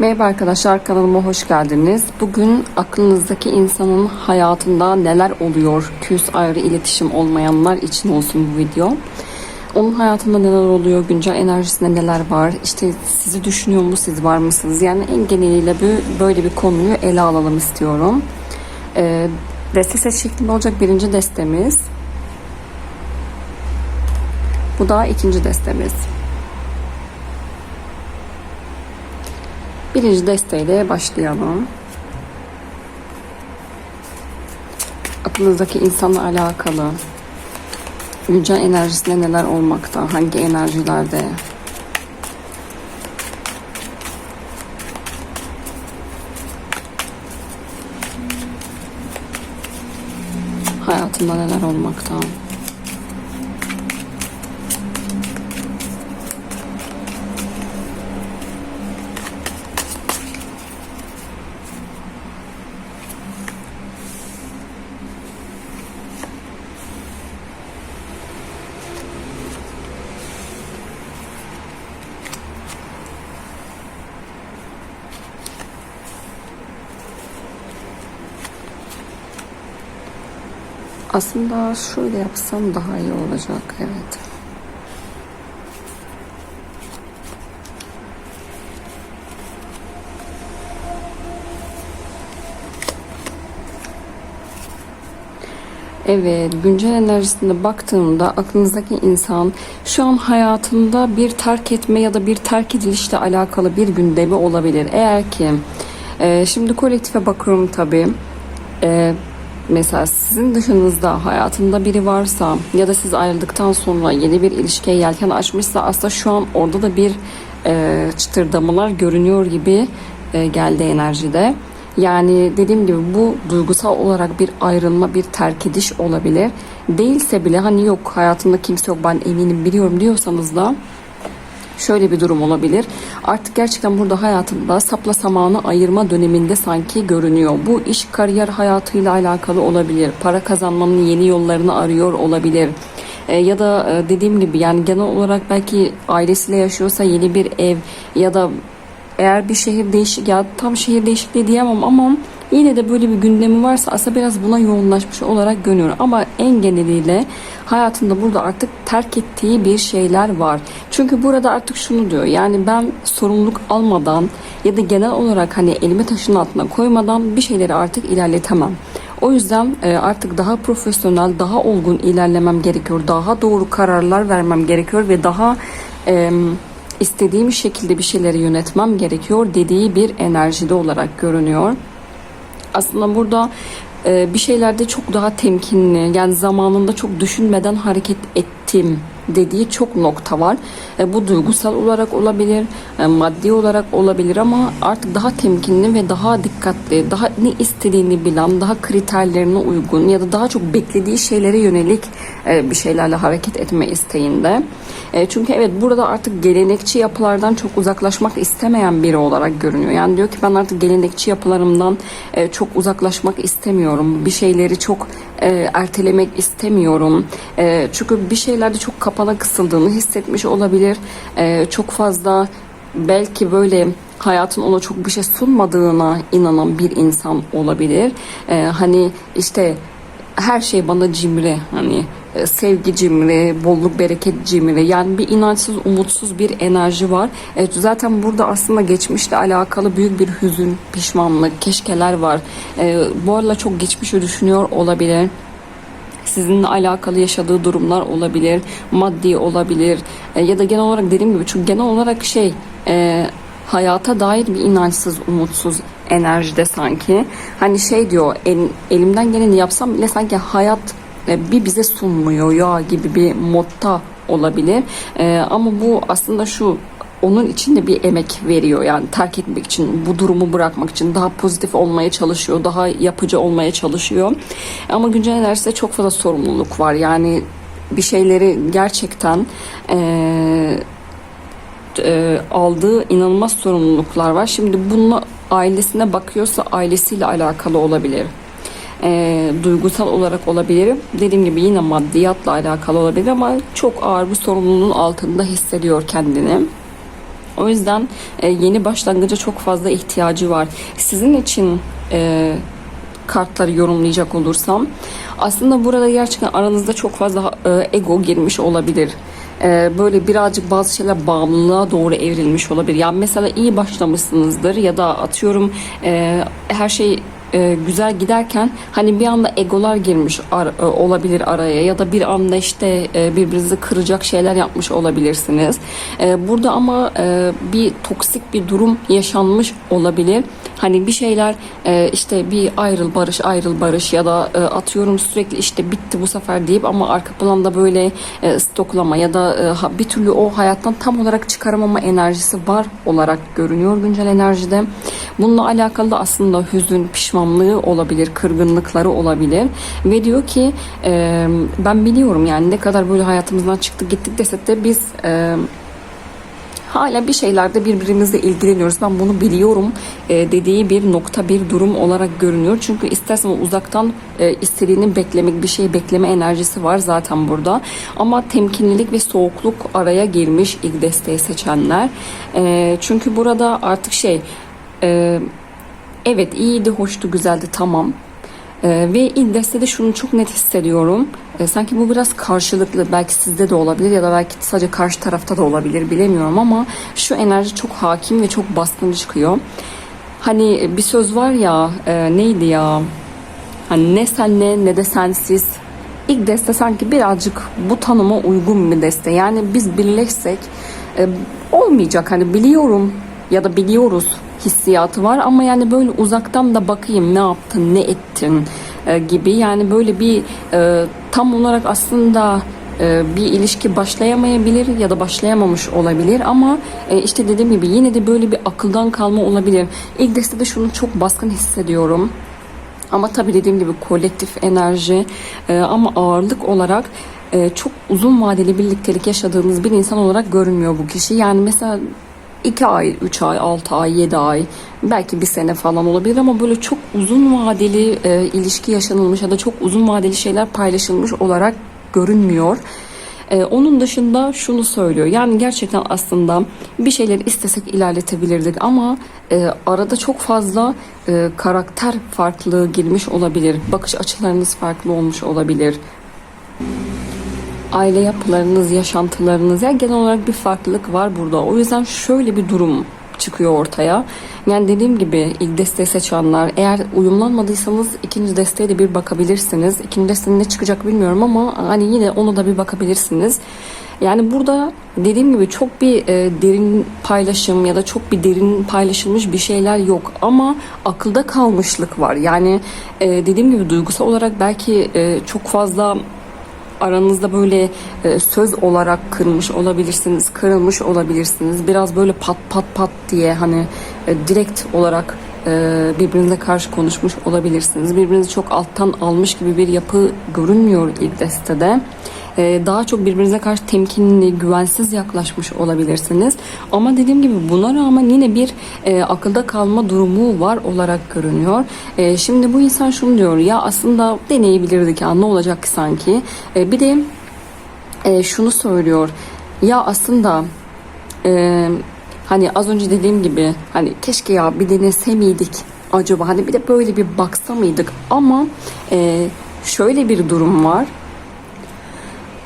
Merhaba arkadaşlar kanalıma hoş geldiniz. Bugün aklınızdaki insanın hayatında neler oluyor? Küs ayrı iletişim olmayanlar için olsun bu video. Onun hayatında neler oluyor? Güncel enerjisinde neler var? İşte sizi düşünüyor mu? Siz var mısınız? Yani en geneliyle böyle bir konuyu ele alalım istiyorum. Ee, deste set şeklinde olacak birinci destemiz. Bu da ikinci destemiz. Birinci desteğiyle başlayalım. Aklınızdaki insanla alakalı güncel enerjisinde neler olmakta, hangi enerjilerde, hayatında neler olmakta. Aslında şöyle yapsam daha iyi olacak. Evet. Evet, güncel enerjisine baktığımda aklınızdaki insan şu an hayatında bir terk etme ya da bir terk edilişle alakalı bir gündemi olabilir. Eğer ki e, şimdi kolektife bakıyorum tabii. E, mesela sizin dışınızda hayatında biri varsa ya da siz ayrıldıktan sonra yeni bir ilişkiye yelken açmışsa aslında şu an orada da bir e, çıtırdamalar görünüyor gibi e, geldi enerjide. Yani dediğim gibi bu duygusal olarak bir ayrılma, bir terk ediş olabilir. Değilse bile hani yok hayatımda kimse yok ben eminim biliyorum diyorsanız da şöyle bir durum olabilir. Artık gerçekten burada hayatında sapla samanı ayırma döneminde sanki görünüyor. Bu iş kariyer hayatıyla alakalı olabilir. Para kazanmanın yeni yollarını arıyor olabilir. E, ya da e, dediğim gibi yani genel olarak belki ailesiyle yaşıyorsa yeni bir ev ya da eğer bir şehir değişik ya tam şehir değişikliği diyemem ama yine de böyle bir gündemi varsa aslında biraz buna yoğunlaşmış olarak görüyorum. Ama en geneliyle hayatında burada artık terk ettiği bir şeyler var. Çünkü burada artık şunu diyor yani ben sorumluluk almadan ya da genel olarak hani elimi taşın altına koymadan bir şeyleri artık ilerletemem. O yüzden e, artık daha profesyonel, daha olgun ilerlemem gerekiyor. Daha doğru kararlar vermem gerekiyor ve daha e, istediğim şekilde bir şeyleri yönetmem gerekiyor dediği bir enerjide olarak görünüyor. Aslında burada bir şeylerde çok daha temkinli yani zamanında çok düşünmeden hareket ettim dediği çok nokta var. E, bu duygusal olarak olabilir, e, maddi olarak olabilir ama artık daha temkinli ve daha dikkatli, daha ne istediğini bilen, daha kriterlerine uygun ya da daha çok beklediği şeylere yönelik e, bir şeylerle hareket etme isteğinde. E, çünkü evet burada artık gelenekçi yapılardan çok uzaklaşmak istemeyen biri olarak görünüyor. Yani diyor ki ben artık gelenekçi yapılarımdan e, çok uzaklaşmak istemiyorum. Bir şeyleri çok e, ertelemek istemiyorum. E, çünkü bir şeylerde çok kapana kısıldığını hissetmiş olabilir. E, çok fazla belki böyle hayatın ona çok bir şey sunmadığına inanan bir insan olabilir. E, hani işte her şey bana cimri hani sevgi cimri, bolluk bereket cimri yani bir inançsız, umutsuz bir enerji var. E, zaten burada aslında geçmişle alakalı büyük bir hüzün, pişmanlık, keşkeler var. E, bu arada çok geçmişi düşünüyor olabilir sizinle alakalı yaşadığı durumlar olabilir, maddi olabilir e, ya da genel olarak dediğim gibi çünkü genel olarak şey e, hayata dair bir inançsız, umutsuz enerjide sanki. Hani şey diyor el, elimden geleni yapsam bile sanki hayat e, bir bize sunmuyor ya gibi bir modda olabilir. E, ama bu aslında şu onun için de bir emek veriyor yani terk etmek için bu durumu bırakmak için daha pozitif olmaya çalışıyor daha yapıcı olmaya çalışıyor ama güncel enerjide çok fazla sorumluluk var yani bir şeyleri gerçekten eee e, aldığı inanılmaz sorumluluklar var. Şimdi bununla ailesine bakıyorsa ailesiyle alakalı olabilir. E, duygusal olarak olabilir. Dediğim gibi yine maddiyatla alakalı olabilir ama çok ağır bir sorumluluğun altında hissediyor kendini. O yüzden e, yeni başlangıca çok fazla ihtiyacı var. Sizin için e, kartları yorumlayacak olursam aslında burada gerçekten aranızda çok fazla e, ego girmiş olabilir. E, böyle birazcık bazı şeyler bağımlılığa doğru evrilmiş olabilir. Yani mesela iyi başlamışsınızdır ya da atıyorum e, her şey e, güzel giderken hani bir anda egolar girmiş ar- e, olabilir araya ya da bir anda işte e, birbirinizi kıracak şeyler yapmış olabilirsiniz. E, burada ama e, bir toksik bir durum yaşanmış olabilir. Hani bir şeyler e, işte bir ayrıl barış ayrıl barış ya da e, atıyorum sürekli işte bitti bu sefer deyip ama arka planda böyle e, stoklama ya da e, bir türlü o hayattan tam olarak çıkaramama enerjisi var olarak görünüyor güncel enerjide. Bununla alakalı da aslında hüzün, pişmanlığı olabilir, kırgınlıkları olabilir ve diyor ki e, ben biliyorum yani ne kadar böyle hayatımızdan çıktık gittik desek de biz e, hala bir şeylerde birbirimizle ilgileniyoruz. Ben bunu biliyorum e, dediği bir nokta bir durum olarak görünüyor. Çünkü istersen uzaktan e, istediğini beklemek bir şey bekleme enerjisi var zaten burada. Ama temkinlilik ve soğukluk araya girmiş ilk desteği seçenler. E, çünkü burada artık şey e, evet iyiydi, hoştu, güzeldi tamam. Ee, ve ilk destede şunu çok net hissediyorum. Ee, sanki bu biraz karşılıklı. Belki sizde de olabilir ya da belki sadece karşı tarafta da olabilir bilemiyorum ama şu enerji çok hakim ve çok baskın çıkıyor. Hani bir söz var ya e, neydi ya? Hani ne senle ne de sensiz. İlk deste sanki birazcık bu tanıma uygun bir deste. Yani biz birleşsek e, olmayacak. Hani biliyorum ya da biliyoruz hissiyatı var ama yani böyle uzaktan da bakayım ne yaptın ne ettin e, gibi yani böyle bir e, tam olarak aslında e, bir ilişki başlayamayabilir ya da başlayamamış olabilir ama e, işte dediğim gibi yine de böyle bir akıldan kalma olabilir. İlk destede şunu çok baskın hissediyorum. Ama tabii dediğim gibi kolektif enerji ama ağırlık olarak çok uzun vadeli birliktelik yaşadığımız bir insan olarak görünmüyor bu kişi. Yani mesela 2 ay, 3 ay, 6 ay, 7 ay belki bir sene falan olabilir ama böyle çok uzun vadeli e, ilişki yaşanılmış ya da çok uzun vadeli şeyler paylaşılmış olarak görünmüyor. Ee, onun dışında şunu söylüyor. Yani gerçekten aslında bir şeyleri istesek ilerletebilirdik ama e, arada çok fazla e, karakter farklılığı girmiş olabilir. Bakış açılarınız farklı olmuş olabilir. Aile yapılarınız, yaşantılarınız ya genel olarak bir farklılık var burada. O yüzden şöyle bir durum çıkıyor ortaya. Yani dediğim gibi ilk desteği seçenler eğer uyumlanmadıysanız ikinci desteğe de bir bakabilirsiniz. İkinci desteğin ne çıkacak bilmiyorum ama hani yine onu da bir bakabilirsiniz. Yani burada dediğim gibi çok bir e, derin paylaşım ya da çok bir derin paylaşılmış bir şeyler yok ama akılda kalmışlık var. Yani e, dediğim gibi duygusal olarak belki e, çok fazla aranızda böyle e, söz olarak kırmış olabilirsiniz, kırılmış olabilirsiniz. Biraz böyle pat pat pat diye hani e, direkt olarak e, birbirinize karşı konuşmuş olabilirsiniz. Birbirinizi çok alttan almış gibi bir yapı görünmüyor ilk destede. E, daha çok birbirinize karşı temkinli, güvensiz yaklaşmış olabilirsiniz. Ama dediğim gibi buna rağmen yine bir e, akılda kalma durumu var olarak görünüyor. E, şimdi bu insan şunu diyor ya aslında deneyebilirdik ya ne olacak ki sanki. E, bir de e, şunu söylüyor. Ya aslında e, hani az önce dediğim gibi hani keşke ya bir denese miydik acaba hani bir de böyle bir baksa mıydık ama e, şöyle bir durum var.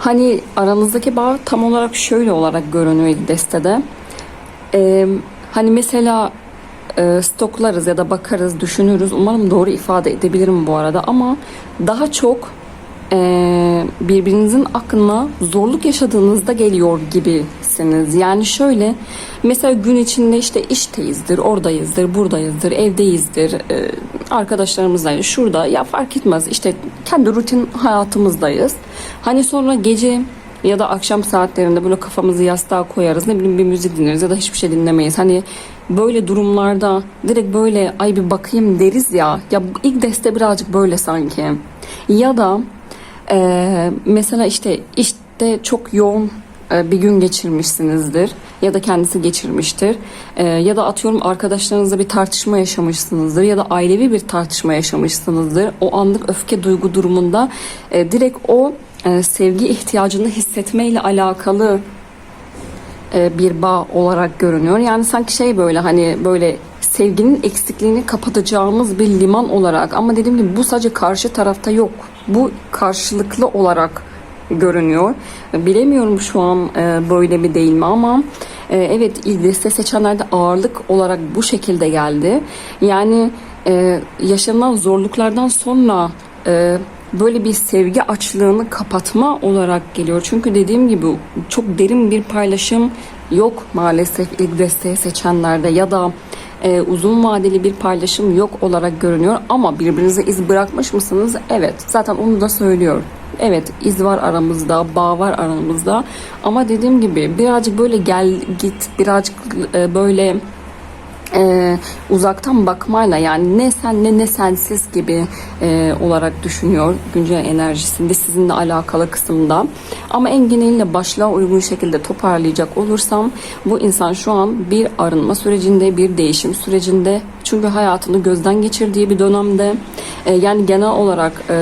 Hani aranızdaki bağ tam olarak şöyle olarak görünüyor destede. Ee, hani mesela e, stoklarız ya da bakarız, düşünürüz. Umarım doğru ifade edebilirim bu arada ama daha çok e, birbirinizin aklına zorluk yaşadığınızda geliyor gibisiniz. Yani şöyle mesela gün içinde işte işteyizdir, oradayızdır, buradayızdır, evdeyizdir, e, arkadaşlarımızdayız, şurada ya fark etmez işte kendi rutin hayatımızdayız. Hani sonra gece ya da akşam saatlerinde böyle kafamızı yastığa koyarız. Ne bileyim bir müzik dinleriz ya da hiçbir şey dinlemeyiz. Hani böyle durumlarda direkt böyle ay bir bakayım deriz ya. Ya ilk deste birazcık böyle sanki. Ya da e, mesela işte işte çok yoğun bir gün geçirmişsinizdir ya da kendisi geçirmiştir E, ya da atıyorum arkadaşlarınızla bir tartışma yaşamışsınızdır ya da ailevi bir tartışma yaşamışsınızdır o anlık öfke duygu durumunda e, direkt o e, sevgi ihtiyacını hissetmeyle alakalı e, bir bağ olarak görünüyor. Yani sanki şey böyle hani böyle sevginin eksikliğini kapatacağımız bir liman olarak ama dediğim gibi bu sadece karşı tarafta yok. Bu karşılıklı olarak görünüyor. Bilemiyorum şu an e, böyle mi değil mi ama e, evet liste seçenlerde ağırlık olarak bu şekilde geldi. Yani e, yaşanan zorluklardan sonra böyle bir sevgi açlığını kapatma olarak geliyor. Çünkü dediğim gibi çok derin bir paylaşım yok maalesef desteği seçenlerde ya da e, uzun vadeli bir paylaşım yok olarak görünüyor ama birbirinize iz bırakmış mısınız? Evet. Zaten onu da söylüyor. Evet iz var aramızda, bağ var aramızda ama dediğim gibi birazcık böyle gel git, birazcık e, böyle e, uzaktan bakmayla yani ne sen ne ne sensiz gibi e, olarak düşünüyor güncel enerjisinde sizinle alakalı kısımda. Ama en geneliyle başlığa uygun şekilde toparlayacak olursam bu insan şu an bir arınma sürecinde, bir değişim sürecinde. Çünkü hayatını gözden geçirdiği bir dönemde e, yani genel olarak e,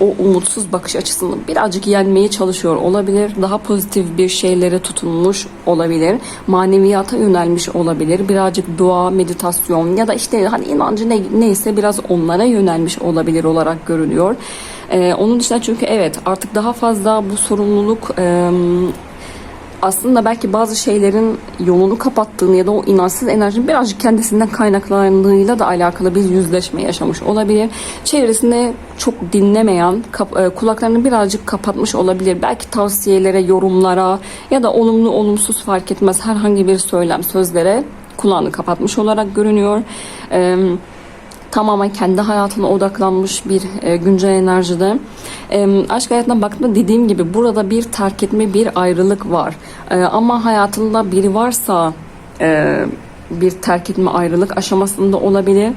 o umutsuz bakış açısını birazcık yenmeye çalışıyor olabilir. Daha pozitif bir şeylere tutunmuş olabilir. Maneviyata yönelmiş olabilir. Birazcık dua, meditasyon ya da işte hani inancı ne, neyse biraz onlara yönelmiş olabilir olarak görülüyor. E, onun dışında çünkü evet artık daha fazla bu sorumluluk e, aslında belki bazı şeylerin yolunu kapattığını ya da o inançsız enerjinin birazcık kendisinden kaynaklandığıyla da alakalı bir yüzleşme yaşamış olabilir. Çevresinde çok dinlemeyen, e, kulaklarını birazcık kapatmış olabilir. Belki tavsiyelere, yorumlara ya da olumlu olumsuz fark etmez herhangi bir söylem, sözlere kulağını kapatmış olarak görünüyor. Eee tamamen kendi hayatına odaklanmış bir e, güncel enerjide. E, aşk hayatına baktığımda dediğim gibi burada bir terk etme, bir ayrılık var. E, ama hayatında biri varsa e, bir terk etme ayrılık aşamasında olabilir.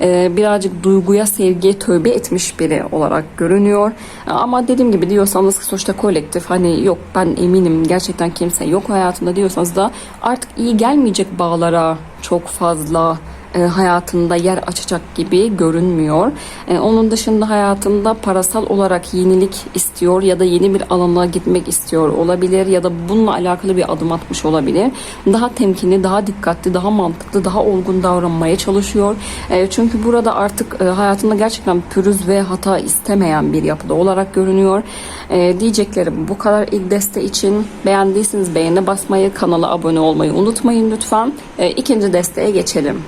E, birazcık duyguya, sevgiye tövbe etmiş biri olarak görünüyor. Ama dediğim gibi diyorsanız ki sonuçta kolektif hani yok ben eminim gerçekten kimse yok hayatında diyorsanız da artık iyi gelmeyecek bağlara çok fazla hayatında yer açacak gibi görünmüyor. E, onun dışında hayatında parasal olarak yenilik istiyor ya da yeni bir alana gitmek istiyor olabilir ya da bununla alakalı bir adım atmış olabilir. Daha temkinli, daha dikkatli, daha mantıklı, daha olgun davranmaya çalışıyor. E, çünkü burada artık e, hayatında gerçekten pürüz ve hata istemeyen bir yapıda olarak görünüyor. E, diyeceklerim bu kadar ilk deste için. Beğendiyseniz beğene basmayı, kanala abone olmayı unutmayın lütfen. E, ikinci desteğe geçelim.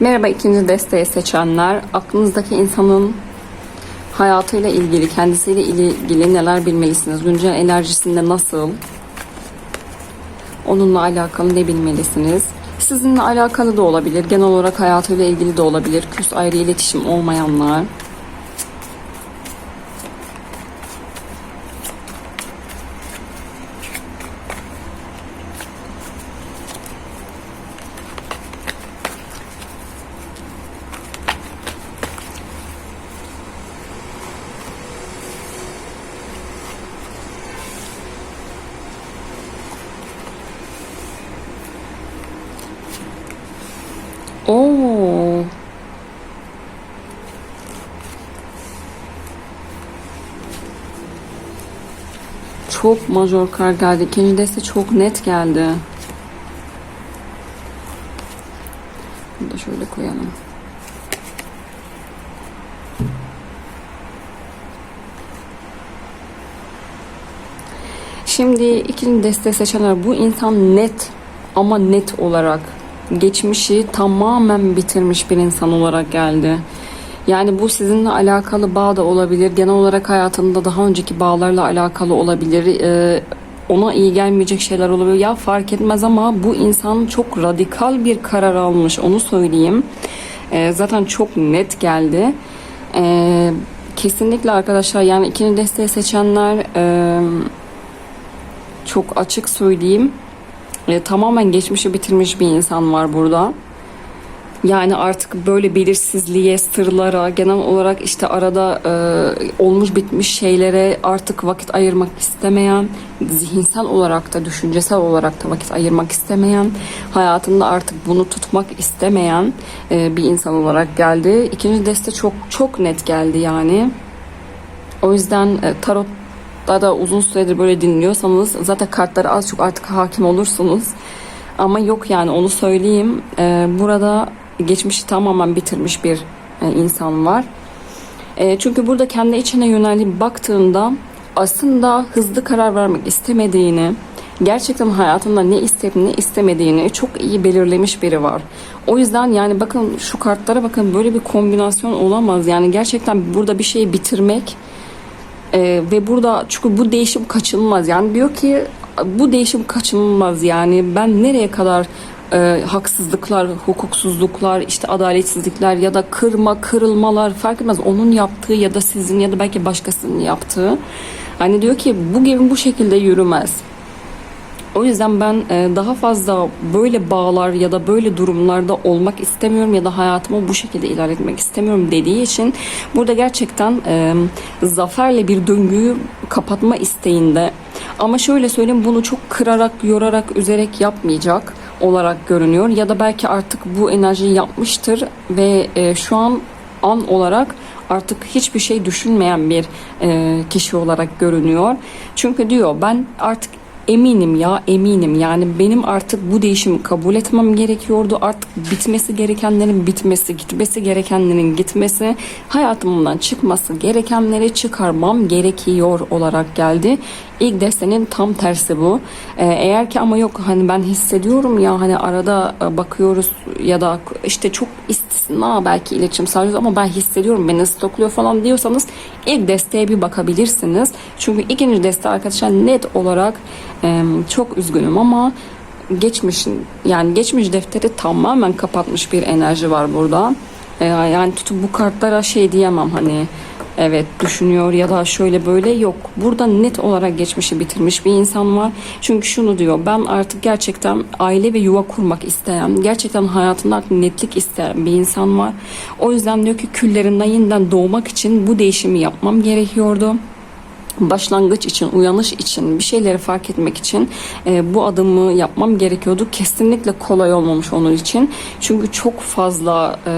Merhaba ikinci desteği seçenler. Aklınızdaki insanın hayatıyla ilgili, kendisiyle ilgili neler bilmelisiniz? Güncel enerjisinde nasıl? Onunla alakalı ne bilmelisiniz? Sizinle alakalı da olabilir. Genel olarak hayatıyla ilgili de olabilir. Küs ayrı iletişim olmayanlar. Çok major kar geldi. İkinci deste çok net geldi. Bunu da şöyle koyalım. Şimdi ikinci deste seçenler bu insan net ama net olarak geçmişi tamamen bitirmiş bir insan olarak geldi. Yani bu sizinle alakalı bağ da olabilir. Genel olarak hayatında daha önceki bağlarla alakalı olabilir. Ee, ona iyi gelmeyecek şeyler olabilir. Ya fark etmez ama bu insan çok radikal bir karar almış. Onu söyleyeyim. Ee, zaten çok net geldi. Ee, kesinlikle arkadaşlar yani ikinci desteği seçenler e, çok açık söyleyeyim e, tamamen geçmişi bitirmiş bir insan var burada. Yani artık böyle belirsizliğe, sırlara, genel olarak işte arada e, olmuş bitmiş şeylere artık vakit ayırmak istemeyen, zihinsel olarak da düşüncesel olarak da vakit ayırmak istemeyen, hayatında artık bunu tutmak istemeyen e, bir insan olarak geldi. İkinci deste çok çok net geldi yani. O yüzden e, tarot kartlarda uzun süredir böyle dinliyorsanız zaten kartlara az çok artık hakim olursunuz. Ama yok yani onu söyleyeyim. Ee, burada geçmişi tamamen bitirmiş bir e, insan var. E, çünkü burada kendi içine yönelip baktığında aslında hızlı karar vermek istemediğini, gerçekten hayatında ne isteyip ne istemediğini çok iyi belirlemiş biri var. O yüzden yani bakın şu kartlara bakın böyle bir kombinasyon olamaz. Yani gerçekten burada bir şeyi bitirmek e, ve burada çünkü bu değişim kaçınılmaz. Yani diyor ki bu değişim kaçınılmaz. Yani ben nereye kadar e, haksızlıklar, hukuksuzluklar, işte adaletsizlikler ya da kırma, kırılmalar fark etmez. Onun yaptığı ya da sizin ya da belki başkasının yaptığı. Hani diyor ki bu gemi bu şekilde yürümez. O yüzden ben e, daha fazla böyle bağlar ya da böyle durumlarda olmak istemiyorum ya da hayatımı bu şekilde ilerletmek istemiyorum dediği için burada gerçekten e, zaferle bir döngüyü kapatma isteğinde ama şöyle söyleyeyim bunu çok kırarak, yorarak, üzerek yapmayacak olarak görünüyor ya da belki artık bu enerjiyi yapmıştır ve e, şu an an olarak artık hiçbir şey düşünmeyen bir e, kişi olarak görünüyor. Çünkü diyor ben artık eminim ya eminim. Yani benim artık bu değişimi kabul etmem gerekiyordu. Artık bitmesi gerekenlerin bitmesi gitmesi gerekenlerin gitmesi hayatımdan çıkması gerekenleri çıkarmam gerekiyor olarak geldi İlk destenin tam tersi bu Ee, eğer ki ama yok hani ben hissediyorum ya hani arada e, bakıyoruz ya da işte çok istisna belki iletişim sağlıyoruz ama ben hissediyorum beni stokluyor falan diyorsanız ilk desteğe bir bakabilirsiniz çünkü ikinci deste arkadaşlar net olarak e, çok üzgünüm ama geçmişin yani geçmiş defteri tamamen kapatmış bir enerji var burada. Ee, yani tutup bu kartlara şey diyemem hani evet düşünüyor ya da şöyle böyle yok. Burada net olarak geçmişi bitirmiş bir insan var. Çünkü şunu diyor ben artık gerçekten aile ve yuva kurmak isteyen, gerçekten hayatında netlik isteyen bir insan var. O yüzden diyor ki küllerinden yeniden doğmak için bu değişimi yapmam gerekiyordu başlangıç için, uyanış için, bir şeyleri fark etmek için e, bu adımı yapmam gerekiyordu. Kesinlikle kolay olmamış onun için. Çünkü çok fazla e,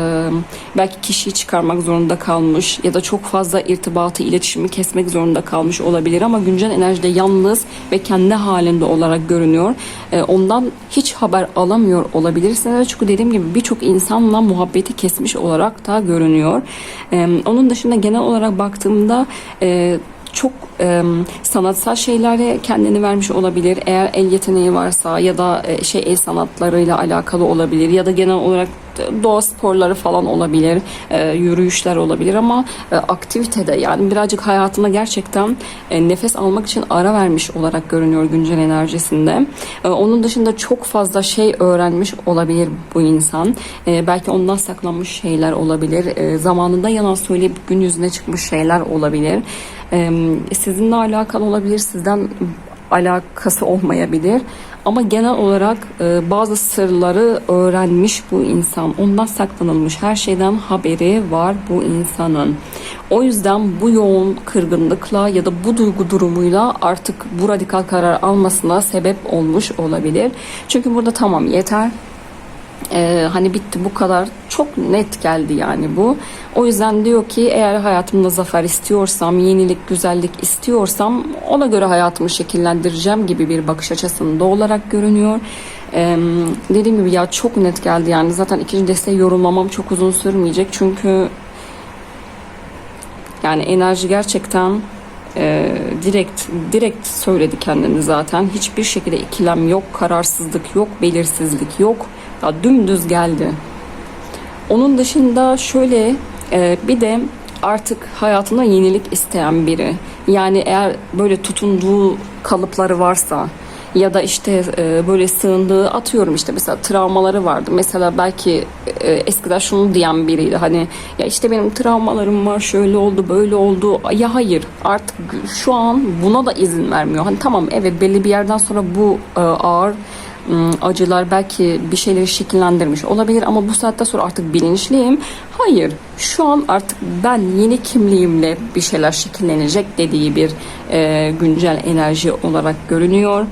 belki kişiyi çıkarmak zorunda kalmış ya da çok fazla irtibatı, iletişimi kesmek zorunda kalmış olabilir ama güncel enerjide yalnız ve kendi halinde olarak görünüyor. E, ondan hiç haber alamıyor olabilirsiniz. Çünkü dediğim gibi birçok insanla muhabbeti kesmiş olarak da görünüyor. E, onun dışında genel olarak baktığımda e, çok e, sanatsal şeylere kendini vermiş olabilir. Eğer el yeteneği varsa ya da e, şey el sanatlarıyla alakalı olabilir ya da genel olarak doğa sporları falan olabilir, e, yürüyüşler olabilir ama e, aktivitede yani birazcık hayatına gerçekten e, nefes almak için ara vermiş olarak görünüyor güncel enerjisinde. E, onun dışında çok fazla şey öğrenmiş olabilir bu insan. E, belki ondan saklanmış şeyler olabilir. E, zamanında yalan söyleyip gün yüzüne çıkmış şeyler olabilir. E, sizinle alakalı olabilir, sizden alakası olmayabilir. Ama genel olarak e, bazı sırları öğrenmiş bu insan. Ondan saklanılmış her şeyden haberi var bu insanın. O yüzden bu yoğun kırgınlıkla ya da bu duygu durumuyla artık bu radikal karar almasına sebep olmuş olabilir. Çünkü burada tamam yeter ee, hani bitti bu kadar çok net geldi yani bu. O yüzden diyor ki eğer hayatımda zafer istiyorsam, yenilik, güzellik istiyorsam ona göre hayatımı şekillendireceğim gibi bir bakış açısında olarak görünüyor. Ee, dediğim gibi ya çok net geldi yani zaten ikinci desteği yorumlamam çok uzun sürmeyecek çünkü yani enerji gerçekten e, direkt direkt söyledi kendini zaten. Hiçbir şekilde ikilem yok, kararsızlık yok, belirsizlik yok. Ya dümdüz geldi. Onun dışında şöyle e, bir de artık hayatında yenilik isteyen biri. Yani eğer böyle tutunduğu kalıpları varsa ya da işte e, böyle sığındığı atıyorum işte mesela travmaları vardı. Mesela belki e, eskiden şunu diyen biriydi hani ya işte benim travmalarım var şöyle oldu böyle oldu. Ya hayır artık şu an buna da izin vermiyor. Hani tamam evet belli bir yerden sonra bu ağır acılar belki bir şeyleri şekillendirmiş olabilir ama bu saatte sonra artık bilinçliyim. Hayır, şu an artık ben yeni kimliğimle bir şeyler şekillenecek dediği bir e, güncel enerji olarak görünüyor.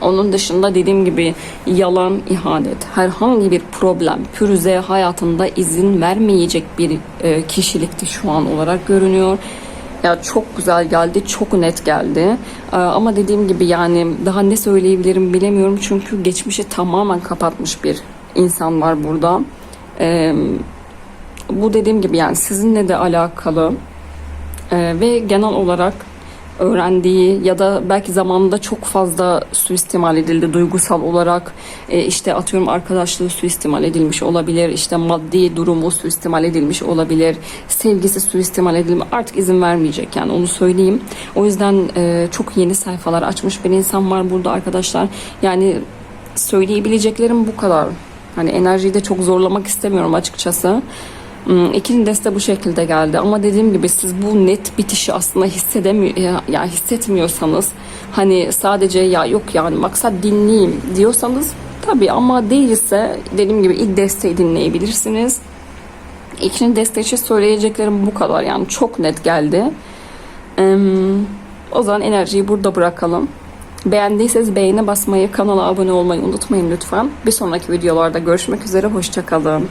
Onun dışında dediğim gibi yalan, ihanet, herhangi bir problem, pürüze hayatında izin vermeyecek bir e, kişilikti şu an olarak görünüyor. Ya çok güzel geldi, çok net geldi. Ee, Ama dediğim gibi yani daha ne söyleyebilirim bilemiyorum çünkü geçmişi tamamen kapatmış bir insan var burada. Ee, bu dediğim gibi yani sizinle de alakalı Ee, ve genel olarak öğrendiği ya da belki zamanında çok fazla suistimal edildi duygusal olarak. Ee, işte atıyorum arkadaşlığı suistimal edilmiş olabilir işte maddi durumu suistimal edilmiş olabilir sevgisi suistimal edilmiş artık izin vermeyecek yani onu söyleyeyim. O yüzden e, çok yeni sayfalar açmış bir insan var burada arkadaşlar. Yani söyleyebileceklerim bu kadar. Hani enerjiyi de çok zorlamak istemiyorum açıkçası Hmm, İkinin deste bu şekilde geldi ama dediğim gibi siz bu net bitişi aslında hissedemiyor ya, hissetmiyorsanız hani sadece ya yok yani maksat dinleyeyim diyorsanız tabii ama değilse dediğim gibi ilk desteği dinleyebilirsiniz. İkinin deste için söyleyeceklerim bu kadar yani çok net geldi. O zaman enerjiyi burada bırakalım. Beğendiyseniz beğene basmayı, kanala abone olmayı unutmayın lütfen. Bir sonraki videolarda görüşmek üzere, hoşçakalın.